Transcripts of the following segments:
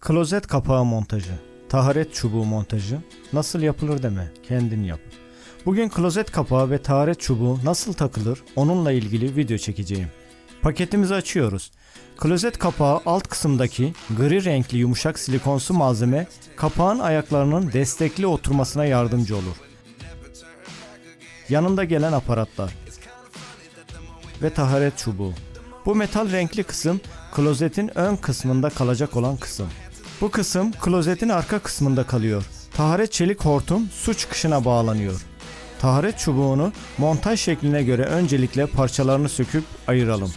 Klozet kapağı montajı, taharet çubuğu montajı nasıl yapılır deme, kendin yap. Bugün klozet kapağı ve taharet çubuğu nasıl takılır onunla ilgili video çekeceğim. Paketimizi açıyoruz. Klozet kapağı alt kısımdaki gri renkli yumuşak silikonsu malzeme kapağın ayaklarının destekli oturmasına yardımcı olur. Yanında gelen aparatlar ve taharet çubuğu. Bu metal renkli kısım klozetin ön kısmında kalacak olan kısım. Bu kısım klozetin arka kısmında kalıyor. Taharet çelik hortum su çıkışına bağlanıyor. Taharet çubuğunu montaj şekline göre öncelikle parçalarını söküp ayıralım.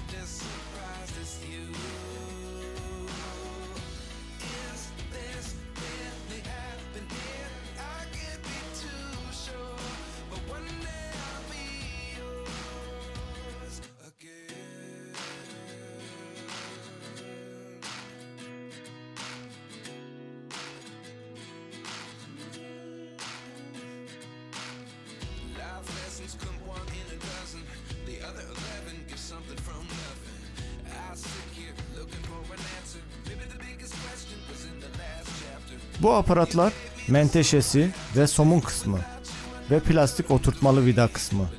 Lessons come one in a dozen. The other eleven get something from nothing. I sit here looking for an answer. Maybe the biggest question was in the last chapter. Bu aparatlar menteşesi ve somun kısmı ve plastik oturtmalı vida kısmı.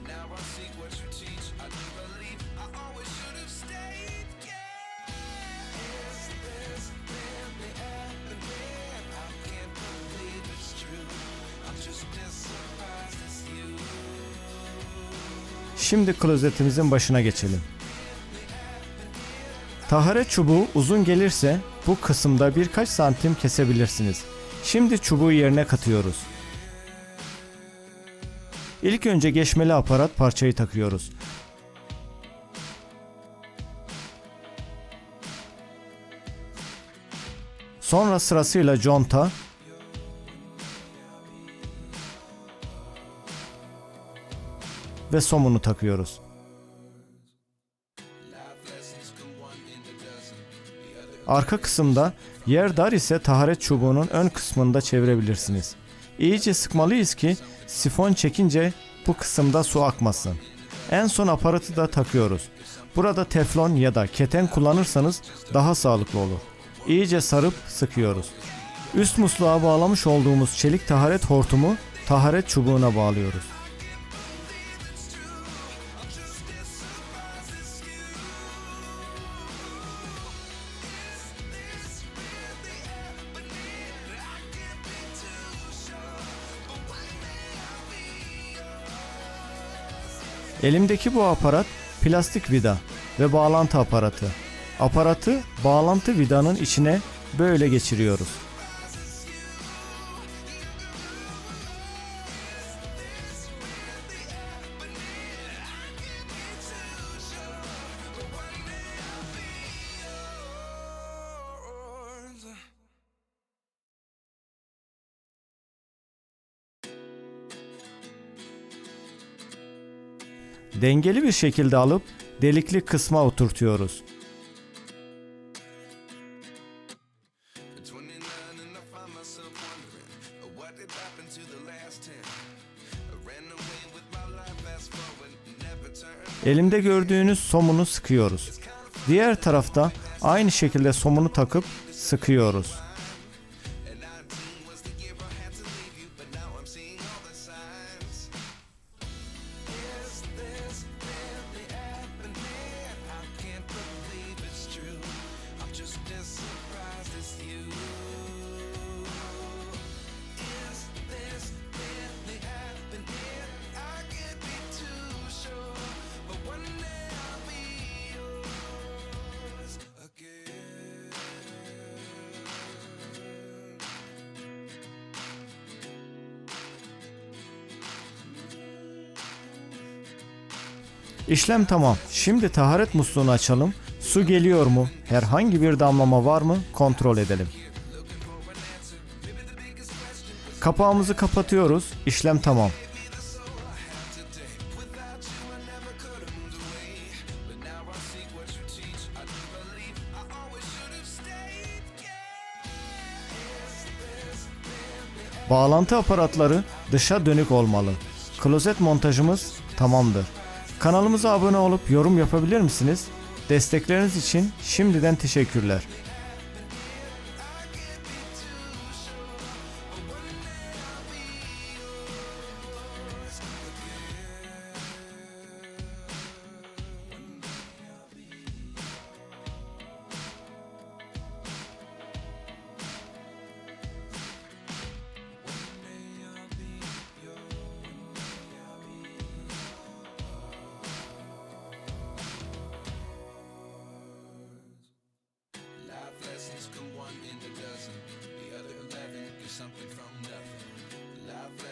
Şimdi klozetimizin başına geçelim. Taharet çubuğu uzun gelirse bu kısımda birkaç santim kesebilirsiniz. Şimdi çubuğu yerine katıyoruz. İlk önce geçmeli aparat parçayı takıyoruz. Sonra sırasıyla conta ve somunu takıyoruz. Arka kısımda yer dar ise taharet çubuğunun ön kısmında çevirebilirsiniz. İyice sıkmalıyız ki sifon çekince bu kısımda su akmasın. En son aparatı da takıyoruz. Burada teflon ya da keten kullanırsanız daha sağlıklı olur. İyice sarıp sıkıyoruz. Üst musluğa bağlamış olduğumuz çelik taharet hortumu taharet çubuğuna bağlıyoruz. Elimdeki bu aparat plastik vida ve bağlantı aparatı. Aparatı bağlantı vidanın içine böyle geçiriyoruz. Dengeli bir şekilde alıp delikli kısma oturtuyoruz. At 29 and I find myself wondering what did happen to the last 10. I ran away with my life fast forward, never turned. Elimde gördüğünüz somunu sıkıyoruz. Diğer tarafta aynı şekilde somunu takıp sıkıyoruz. İşlem tamam. Şimdi taharet musluğunu açalım. Su geliyor mu? Herhangi bir damlama var mı? Kontrol edelim. Kapağımızı kapatıyoruz. İşlem tamam. Bağlantı aparatları dışa dönük olmalı. Klozet montajımız tamamdır. Kanalımıza abone olup yorum yapabilir misiniz? Destekleriniz için şimdiden teşekkürler.